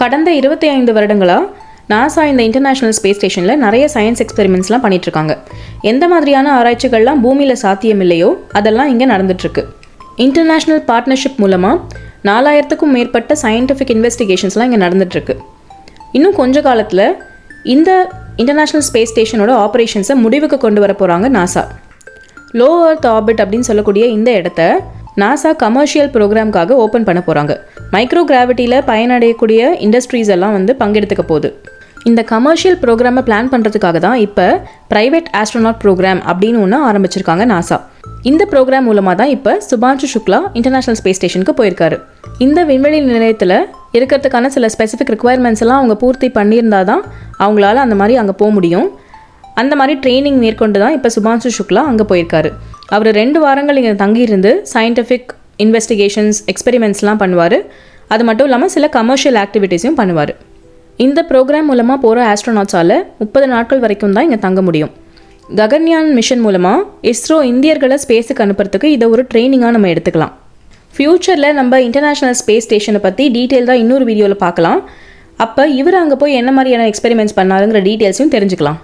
கடந்த இருபத்தி ஐந்து வருடங்களாக நாசா இந்த இன்டர்நேஷ்னல் ஸ்பேஸ் ஸ்டேஷனில் நிறைய சயின்ஸ் எக்ஸ்பெரிமெண்ட்ஸ்லாம் பண்ணிகிட்ருக்காங்க எந்த மாதிரியான ஆராய்ச்சிகள்லாம் பூமியில் சாத்தியம் இல்லையோ அதெல்லாம் இங்கே நடந்துட்டுருக்கு. இன்டர்நேஷ்னல் பார்ட்னர்ஷிப் மூலமாக நாலாயிரத்துக்கும் மேற்பட்ட சயின்டிஃபிக் இன்வெஸ்டிகேஷன்ஸ்லாம் இங்கே நடந்துட்டுருக்கு. இன்னும் கொஞ்ச காலத்தில் இந்த இன்டர்நேஷ்னல் ஸ்பேஸ் ஸ்டேஷனோட ஆப்ரேஷன்ஸை முடிவுக்கு கொண்டு வர போகிறாங்க நாசா லோ அர்த் ஆர்பிட் அப்படின்னு சொல்லக்கூடிய இந்த இடத்த நாசா கமர்ஷியல் ப்ரோக்ராம்காக ஓப்பன் பண்ண போகிறாங்க மைக்ரோ கிராவிட்டியில் பயனடையக்கூடிய இண்டஸ்ட்ரீஸ் எல்லாம் வந்து பங்கெடுத்துக்க போகுது. இந்த கமர்ஷியல் ப்ரோக்ராமை பிளான் பண்ணுறதுக்காக தான் இப்போ ப்ரைவேட் ஆஸ்ட்ரோனாட் ப்ரோக்ராம் அப்படின்னு ஒன்று ஆரம்பிச்சிருக்காங்க நாசா இந்த ப்ரோக்ராம் மூலமாக தான் இப்போ சுபான்ஷு சுக்லா இன்டர்நேஷ்னல் ஸ்பேஸ் ஸ்டேஷனுக்கு போயிருக்காரு. இந்த விண்வெளி நிலையத்தில் இருக்கிறதுக்கான சில ஸ்பெசிஃபிக் ரிக்குவயர்மெண்ட்ஸ் எல்லாம் அவங்க பூர்த்தி பண்ணியிருந்தால் தான் அவங்களால அந்த மாதிரி அங்கே போக முடியும். அந்த மாதிரி ட்ரைனிங் மேற்கொண்டு தான் இப்போ சுபான்ஷு சுக்லா அங்கே போயிருக்காரு. அவர் ரெண்டு வாரங்கள் இங்கே தங்கியிருந்து சயின்டிஃபிக் இன்வெஸ்டிகேஷன்ஸ் எக்ஸ்பெரிமெண்ட்ஸ்லாம் பண்ணுவார். அது மட்டும் இல்லாமல் சில கமர்ஷியல் ஆக்டிவிட்டீஸையும் பண்ணுவார். இந்த ப்ரோக்ராம் மூலமாக போகிற ஆஸ்ட்ரோநாட்ஸால் முப்பது நாட்கள் வரைக்கும் தான் இங்கே தங்க முடியும். ககன்யான் மிஷன் மூலமாக இஸ்ரோ இந்தியர்களை ஸ்பேஸுக்கு அனுப்புறதுக்கு இதை ஒரு ட்ரைனிங்காக நம்ம எடுத்துக்கலாம். ஃப்யூச்சரில் நம்ம இன்டர்நேஷ்னல் ஸ்பேஸ் ஸ்டேஷனை பற்றி டீட்டெயில்டாக இன்னொரு வீடியோவில் பார்க்கலாம். அப்போ இவர் அங்கே போய் என்ன மாதிரியான எக்ஸ்பெரிமெண்ட்ஸ் பண்ணாருங்கிற டீட்டெயில்ஸையும் தெரிஞ்சுக்கலாம்.